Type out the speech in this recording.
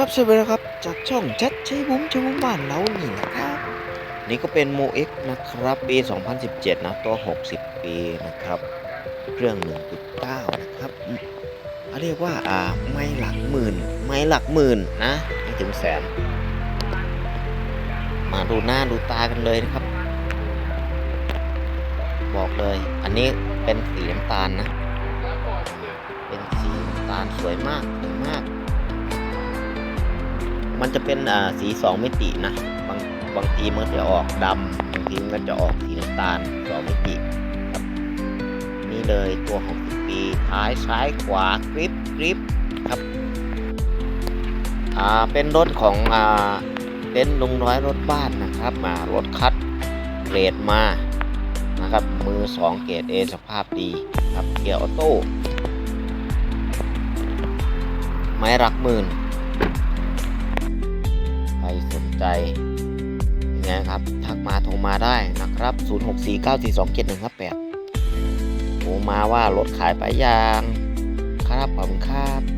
ครับสวัสดีครับ จากช่องชัดใช้บุ้มใช้บุ้มบ้านเรานี่นะครับ นี่ก็เป็นโมเอ็กนะครับ ปี 2017 นะ ตัว 60 ปีนะครับ เครื่อง 1.9 นะครับเขาเรียกว่าอ่าไม่หลักหมื่น ไม่หลักหมื่นนะไม่ถึงแสน มาดูหน้าดูตากันเลยนะครับ บอกเลย อันนี้เป็นสีน้ำตาลนะ เป็นสีน้ำตาลสวยมากสวยมาก มันจะเป็นอ่าสีสองมิตินะ บางบางทีมันจะออกดำบางทีมันก็จะออกสีน้ำตาลสองมิติครับนี่เลยตัว60ปีท้ายซ้ายขวากริปกริปครับอ่าเป็นรถของอ่าเป็นลุงน้อยรถบ้านนะครับมารถคัดเกรดมานะครับมือ 2 เกรด A สภาพดีครับเกียร์ออโต้ไม้รักหมื่น ใจยังไงครับ ทักมาโทรมาได้นะครับ 0649427158โทรมาว่ารถขายไปยังครับขอบคุณครับ